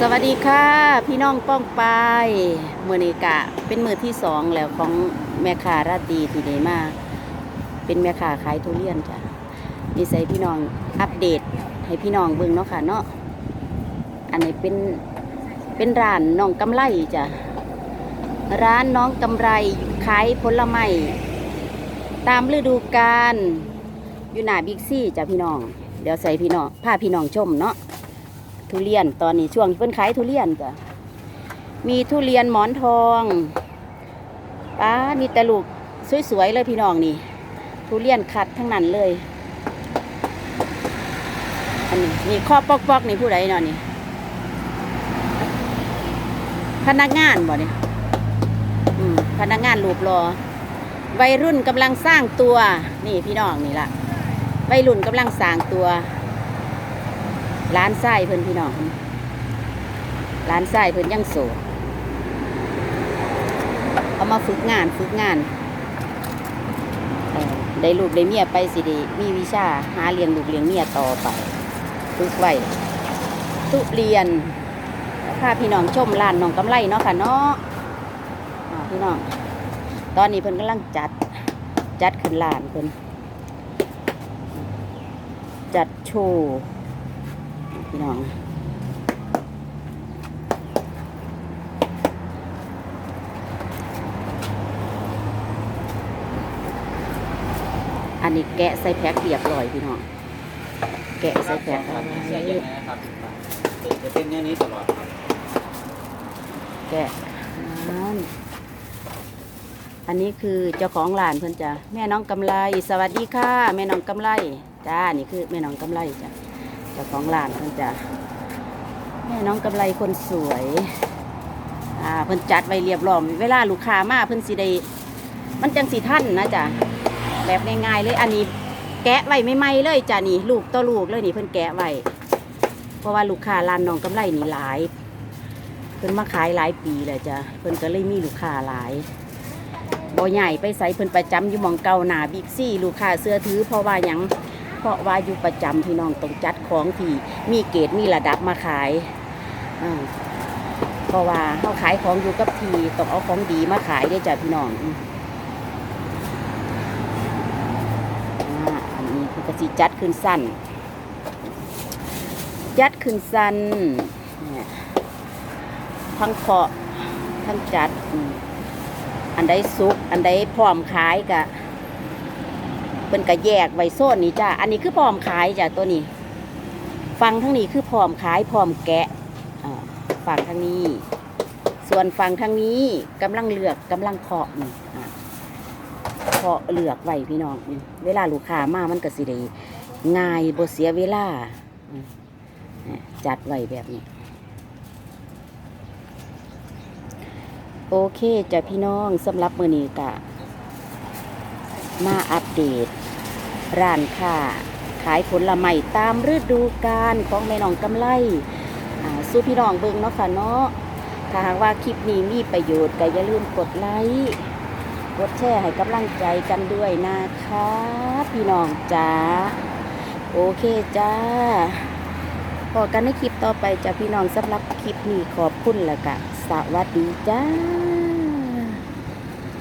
สวัสดีค่ะ พี่น้องป้องปายมือนีกะ เป็นมือที่สองแล้วของแม่ค้าราตีที่ได้มา เป็นแม่ค้าขายทุเรียนจ้ะนี่ใส่พี่น้องอัปเดต ให้พี่น้องเบิ่งเนาะค่ะเนาะอันนี้เป็นเป็นร้านน้องกำไรจ้ะร้านน้องกำไรขายผลไม้ตามฤดูกาลอยู่หน้าบิ๊กซี่จ้ะพี่น้อง เดี๋ยวใส่พี่น้องพาพี่น้องชมเนาะ ทุเรียนตอนนี้ช่วงเพิ่นขายทุเรียนจ้ะมีทุเรียนหมอนทองป้านี่แต่ลูกสวยๆเลยพี่น้องนี่ ทุเรียนคัดทั้งนั้นเลย อันนี้นี่ข้อปอกๆนี่ผู้ใดเนาะนี่ พนักงานบ่เนี่ยพนักงานรูปรอ วัยรุ่นกำลังสร้างตัว นี่พี่น้องนี่ล่ะ วัยรุ่นกำลังสร้างตัว ร้านไส้เพิ่นพี่น้องร้านไส้เพิ่นยังโสดเอามาฝึกงานฝึกงานได้ลูกได้เมียไปสิดีมีวิชาหาเลี้ยงลูกเลี้ยงเมียต่อไปฝึกไว้ทุเรียนพาพี่น้องชมร้านน้องกำไรเนาะค่ะเนาะพี่น้องตอนนี้เพิ่นกำลังจัดจัดขึ้นร้านเพิ่นจัดโชว์ พี่น้องอันนี้แกะใส่แพ็คเรียบร้อยพี่น้อง แกะใส่แพ็คคเอารับไว้ใช้ยังไงครับจะเป็นแนวนี้ตลอดครับแกะนั่นอันนี้คือเจ้าของร้านเพิ่นจ้ะแม่น้องกำไร สวัสดีค่ะ แม่น้องกำไรจ้านี่คือแม่น้องกำไรจ้ะ เจ้าของร้านเพิ่นจ้ะแม่น้องกำไรคนสวยอ่าเพิ่นจัดไว้เรียบร้อยเวลาลูกค้ามาเพิ่นสิได้มันจังสิท่านนะจ้ะแบบง่ายๆเลยอันนี้แกะไว้ไม่ไหมๆเลยจ้ะนี่ลูกต่อลูกเลยนี่เพิ่นแกะไว้เพราะว่าลูกค้าร้านน้องกำไรนี่หลาย เพิ่นมาขายหลายปีแล้วจ้ะเพิ่นก็เลยมีลูกค้าหลายบ่ใหญ่ไปใส่เพิ่นประจำอยู่หมองเก่าหนาบิ๊กซี่ ลูกค้าเสื้อถือเพราะว่าหยัง เพราะว่าอยู่ประจำพี่น้องต้องจัดของที่มีเกรดมีระดับมาขายเพราะว่าเขาขายของอยู่กับทีต้องเอาของดีมาขายได้จ้ะพี่น้องอันนี้คือกสิจัดขึ้นสั้น จัดขึ้นสั้นทั้งเคาะทั้งจัด อันใดสุก อันใดพร้อมขายกะ เป็นกะแยกไว้โซนนี้จ้าอันนี้คือพร้อมขายจ้ะตัวนี้ ฟังทั้งนี้คือพร้อมขายพร้อมแกะอ่าฟังทั้งนี้ ส่วนฟังทั้งนี้กำลังเลือกกำลังเคาะนี่เคาะเลือกไว้พี่น้องเวลาลูกค้ามามันก็สิได้ง่ายบ่เสียเวลาอืมเนี่ยจัดไว้แบบนี้ โอเคจ้ะพี่น้องสำหรับมือนี้กะมาอัปเดต ร้านค้าขายผลไม้ตามฤดูกาลของแม่น้องกำไลสู้พี่น้องเบิ่งเนาะค่ะเนาะถ้าหากว่าคลิปนี้มีประโยชน์ก็อย่าลืมกดไลค์กดแชร์ให้กำลังใจกันด้วยนะคะ พี่น้องจ้าโอเคจ้าพอกันในคลิปต่อไปจ้ะพี่น้องสำหรับคลิปนี้ขอบคุณแล้วก็สวัสดีจ้า